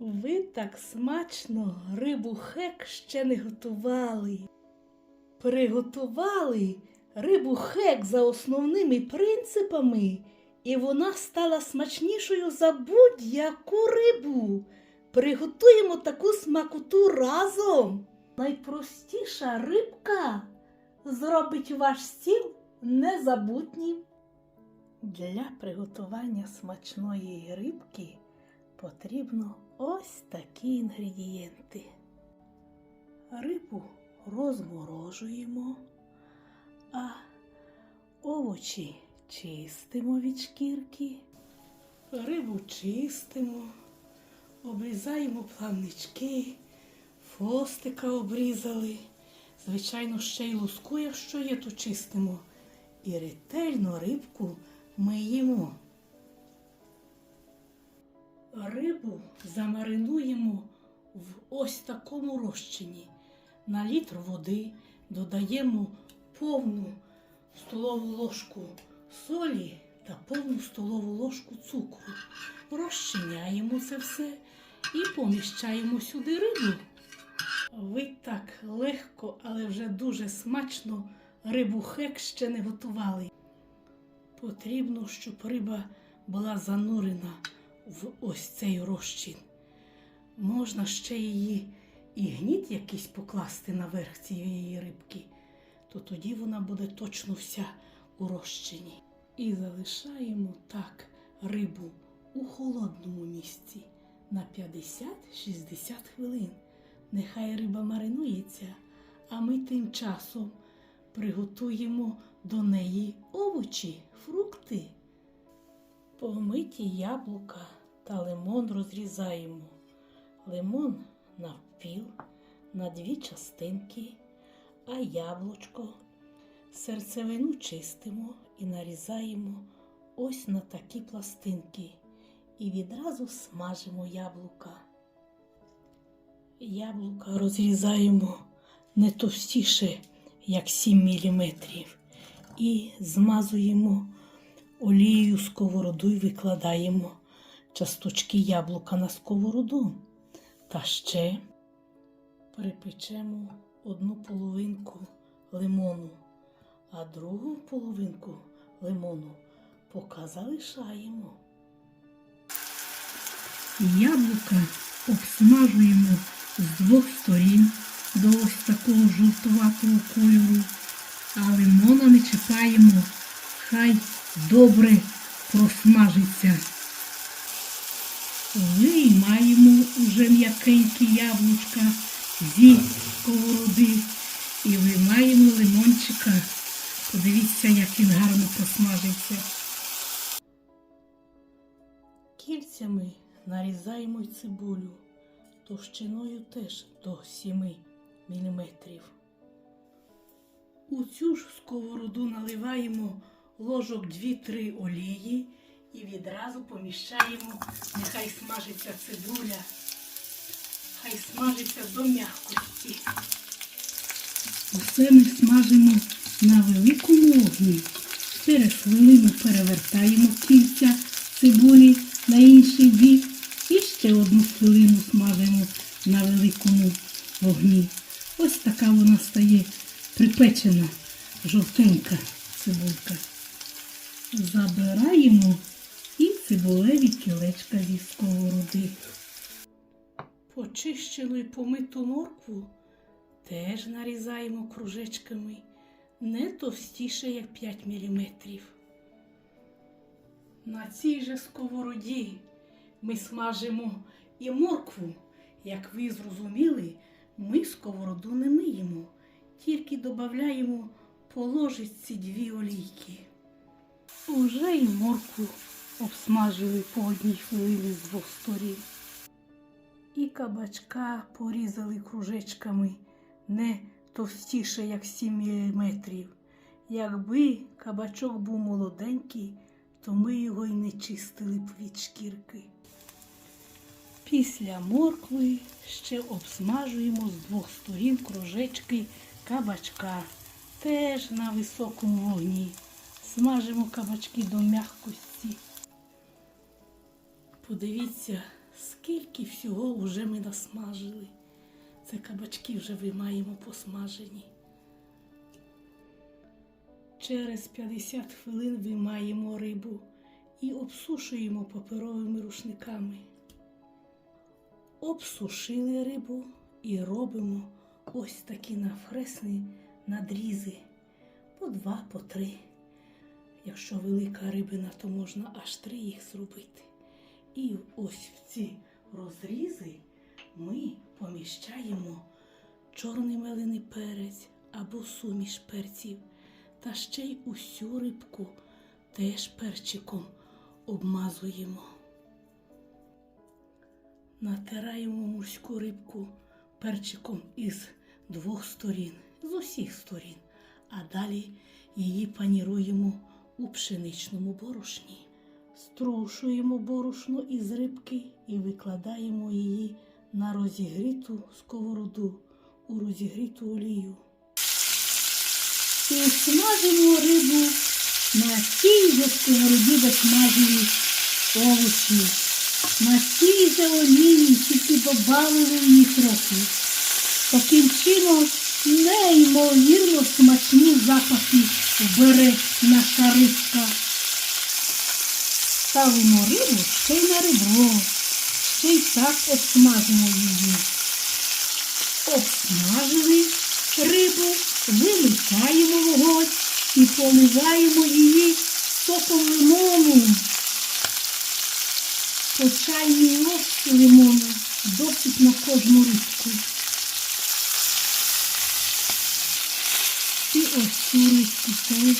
Ви так смачно рибу хек ще не готували. Приготували рибу хек за основними принципами, і вона стала смачнішою за будь-яку рибу. Приготуємо таку смакоту разом. Найпростіша рибка зробить ваш стіл незабутнім. Для приготування смачної рибки потрібно ось такі інгредієнти. Рибу розморожуємо, а овочі чистимо від шкірки, рибу чистимо, обрізаємо плавнички, фостика обрізали. Звичайно, ще й луску, якщо є, то чистимо. І ретельно рибку миємо. Рибу замаринуємо в ось такому розчині. На літр води додаємо повну столову ложку солі та повну столову ложку цукру. Розчиняємо це все і поміщаємо сюди рибу. Ви так легко, але вже дуже смачно рибу хек ще не готували. Потрібно, щоб риба була занурена в ось цей розчин. Можна ще її і гніт якийсь покласти наверх цієї рибки, то тоді вона буде точно вся у розчині. І залишаємо так рибу у холодному місці на 50-60 хвилин. Нехай риба маринується, а ми тим часом приготуємо до неї овочі, фрукти. Помиті яблука та лимон розрізаємо. Лимон навпіл на дві частинки, а яблучко серцевину чистимо і нарізаємо ось на такі пластинки і відразу смажимо яблука. Яблука розрізаємо не товстіше, як 7 мм, і змазуємо олією сковороду і викладаємо часточки яблука на сковороду. Та ще припечемо одну половинку лимону, а другу половинку лимону поки залишаємо. Яблука обсмажуємо з двох сторін до ось такого жовтуватого кольору, а лимона не чіпаємо, хай добре просмажиться. Виймаємо уже м'якенькі яблучка зі сковороди і виймаємо лимончика. Подивіться, як він гарно просмажився. Кільцями нарізаємо й цибулю товщиною теж до 7 мм. У цю ж сковороду наливаємо ложок 2-3 олії і відразу поміщаємо, нехай смажиться цибуля, хай смажиться до м'якості. Усе ми смажимо на великому вогні. Через хвилину перевертаємо кільця цибулі на інший бік і ще одну хвилину смажимо на великому вогні. Ось така вона стає припечена, жовтенька цибулька. Забираємо і цибулеві кілечка зі. Почищену і помиту моркву теж нарізаємо кружечками не товстіше, як 5 мм. На цій же сковороді ми смажимо і моркву. Як ви зрозуміли, ми сковороду не миємо, тільки додаємо по ложечці дві олійки. Уже і моркву обсмажили по одній хвилині з двох сторін. І кабачка порізали кружечками не товстіше, як 7 мм. Якби кабачок був молоденький, то ми його й не чистили б від шкірки. Після моркви ще обсмажуємо з двох сторін кружечки кабачка. Теж на високому вогні. Смажимо кабачки до м'якості. Подивіться, Скільки всього вже ми насмажили. Це кабачки вже виймаємо посмажені. Через 50 хвилин виймаємо рибу і обсушуємо паперовими рушниками. Обсушили рибу і робимо ось такі навхресні надрізи по два, по три. Якщо велика рибина, то можна аж три їх зробити. І ось в ці розрізи ми поміщаємо чорний мелений перець або суміш перців. Та ще й усю рибку теж перчиком обмазуємо. Натираємо морську рибку перчиком із двох сторін, з усіх сторін, а далі її паніруємо у пшеничному борошні. Струшуємо борошно із рибки і викладаємо її на розігріту сковороду у розігріту олію. І смажимо рибу на тій же сковороді, смажили овочі. На цій же олії тільки додали в її трохи. Таким чином неймовірно смачні запахи бере наша рибка. Ставимо рибу ще й на ребро, ще й так обсмажимо її. Обсмажили рибу, вимикаємо вогонь і поливаємо її соком лимону. По чайній ложці лимону досить на кожну рибку. І ось цю рибку теж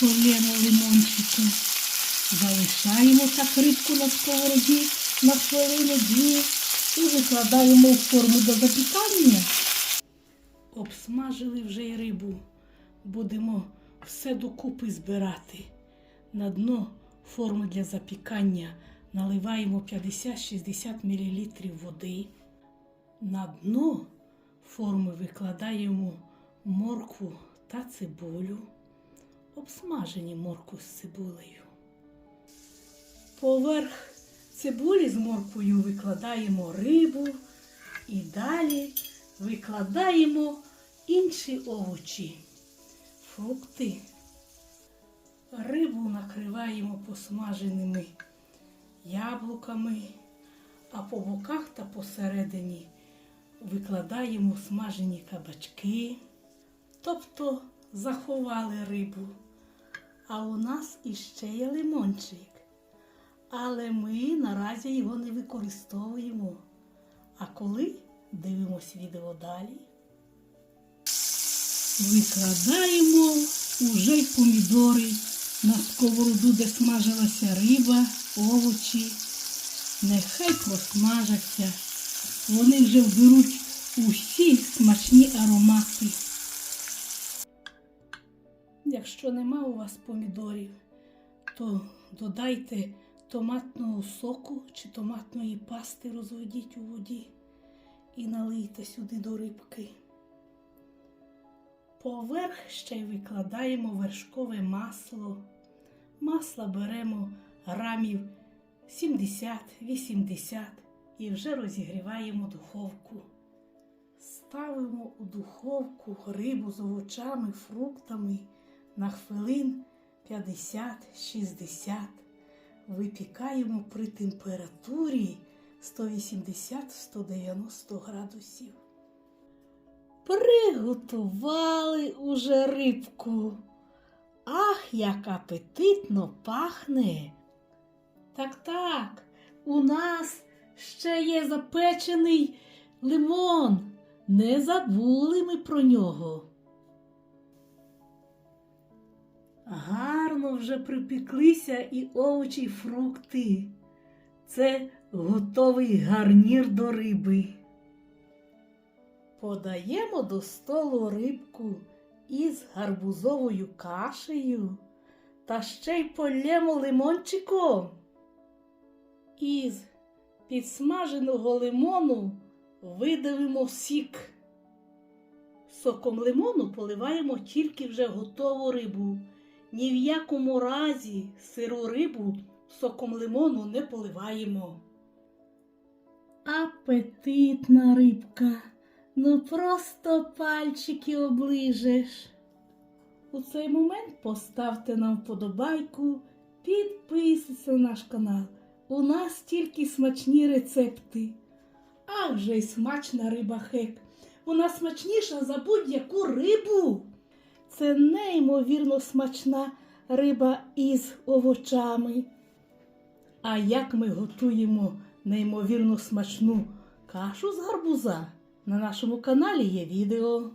полємо лимончиком. Залишаємо так рибку на сковороді на хвилину дві і викладаємо в форму до запікання. Обсмажили вже й рибу. Будемо все докупи збирати. На дно форми для запікання наливаємо 50-60 мл води. На дно форми викладаємо моркву та цибулю, обсмажені моркву з цибулею. Поверх цибулі з морквою викладаємо рибу і далі викладаємо інші овочі, фрукти. Рибу накриваємо посмаженими яблуками, а по боках та посередині викладаємо смажені кабачки, тобто заховали рибу. А у нас іще є лимончик. Але ми наразі його не використовуємо. А коли дивимось відео далі, викладаємо уже й помідори на сковороду, де смажилася риба, овочі. Нехай просмажаться. Вони вже вберуть усі смачні аромати. Якщо нема у вас помідорів, то додайте томатного соку чи томатної пасти, розведіть у воді і налийте сюди до рибки. Поверх ще й викладаємо вершкове масло. Масла беремо грамів 70-80 і вже розігріваємо духовку. Ставимо у духовку рибу з овочами, фруктами на хвилин 50-60. Випікаємо при температурі 180-190 градусів. Приготували уже рибку. Ах, як апетитно пахне. Так, так, у нас ще є запечений лимон. Не забули ми про нього. Гарно вже припеклися і овочі, і фрукти. Це готовий гарнір до риби. Подаємо до столу рибку із гарбузовою кашею та ще й полємо лимончиком. Із підсмаженого лимону видавимо сік. Соком лимону поливаємо тільки вже готову рибу. Ні в якому разі сиру рибу соком лимону не поливаємо. апетитна рибка. Ну просто пальчики оближеш. У цей момент поставте нам вподобайку, підписуйтесь на наш канал. У нас тільки смачні рецепти. Ах же й смачна риба хек. Вона смачніша за будь-яку рибу. Це неймовірно смачна риба із овочами. А як ми готуємо неймовірно смачну кашу з гарбуза? На нашому каналі є відео.